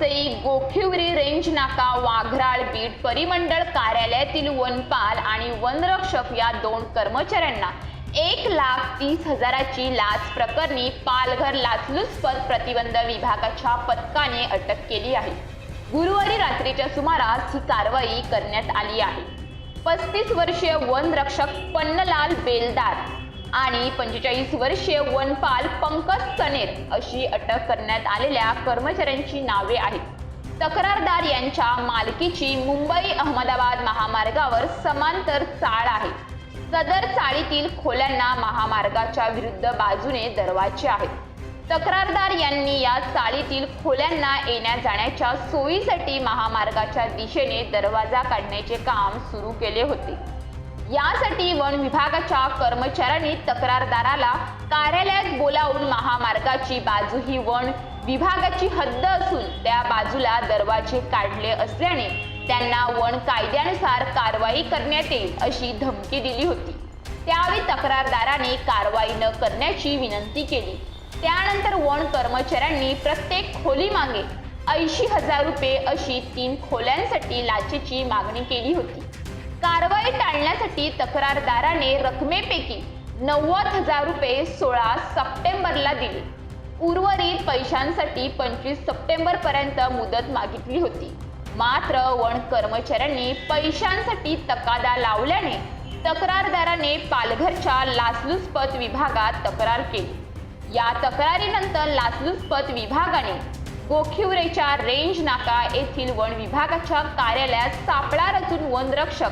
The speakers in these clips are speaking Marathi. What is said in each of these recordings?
सई गोखिवरी रेंज नाका वाघराळ बीड परिमंडळ कार्यालयातील वनपाल आणि वनरक्षक या दोन कर्मचाऱ्यांना एक लाख तीस हजाराची लाच प्रकरणी पालघर लाचलुचपत प्रतिबंध विभागाच्या पथकाने अटक केली आहे. गुरुवारी रात्रीच्या सुमारास ही कारवाई करण्यात आली आहे. पस्तीस वर्षीय वनरक्षक पन्नलाल बेलदार आणि पंचेचाळीस वर्षीय वनपाल पंकज सनेर अशी अटक करण्यात आलेल्या कर्मचाऱ्यांची नावे आहेत. तक्रारदार यांच्या मालकीची मुंबई अहमदाबाद महामार्गावर समांतर चाळ आहे. सदर चाळीतील खोल्यांना महामार्गाच्या विरुद्ध बाजूने दरवाजे आहेत. तक्रारदार यांनी या चाळीतील खोल्यांना येण्या जाण्याच्या सोयीसाठी महामार्गाच्या दिशेने दरवाजा काढण्याचे काम सुरू केले होते. यासाठी वन विभागाच्या कर्मचाऱ्यांनी तक्रारदाराला कार्यालयात बोलावून महामार्गाची बाजू ही वन विभागाची हद्द असून त्या बाजूला दरवाजे काढले असल्याने त्यांना वन कायद्यानुसार कारवाई करण्यात येईल अशी धमकी दिली होती. त्यावेळी तक्रारदाराने कारवाई न करण्याची विनंती केली. त्यानंतर वन कर्मचाऱ्यांनी प्रत्येक खोली मागे ऐंशी हजार रुपये अशी तीन खोल्यांसाठी लाचेची मागणी केली होती. कारवाई टाळण्यासाठी तक्रारदाराने रकमेपैकी नव्वद हजार रुपये सोळा सप्टेंबरला दिले. उर्वरित पैशांसाठी पंचवीस सप्टेंबर पर्यंत मुदत मागितली होती. मात्र वन कर्मचाऱ्यांनी पैशांसाठी तकादा लावल्याने तक्रारदाराने पालघरच्या लाचलुचपत विभागात तक्रार केली. या तक्रारीनंतर लाचलुचपत विभागाने गोखिवरेच्या रेंज नाका येथील वन विभागाच्या कार्यालयात सापळा रचून वनरक्षक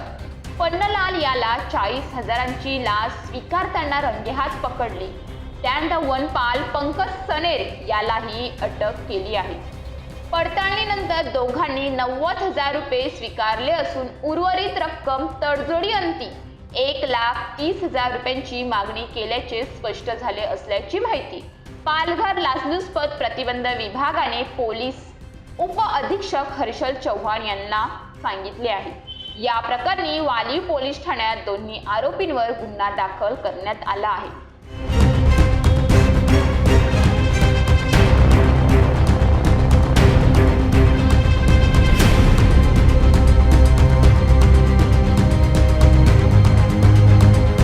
पन्नलाल याला चाळीस हजारांची लाच स्वीकारताना रंगेहात पकडली. त्यानंतर वनपाल पंकज सनेर यालाही अटक केली आहे. पडताळणीनंतर दोघांनी नव्वद हजार रुपये स्वीकारले असून उर्वरित रक्कम तडजोडी अंती एक लाख तीस हजार रुपयांची मागणी केल्याचे स्पष्ट झाले असल्याची माहिती. पालघर लाचलुचपत प्रतिबंध विभागाने पोलीस उप अधीक्षक हर्षल चव्हाण यांना सांगितले आहे. या प्रकरणी वाली पोलीस ठाण्यात दोन्ही आरोपींवर गुन्हा दाखल करण्यात आला आहे.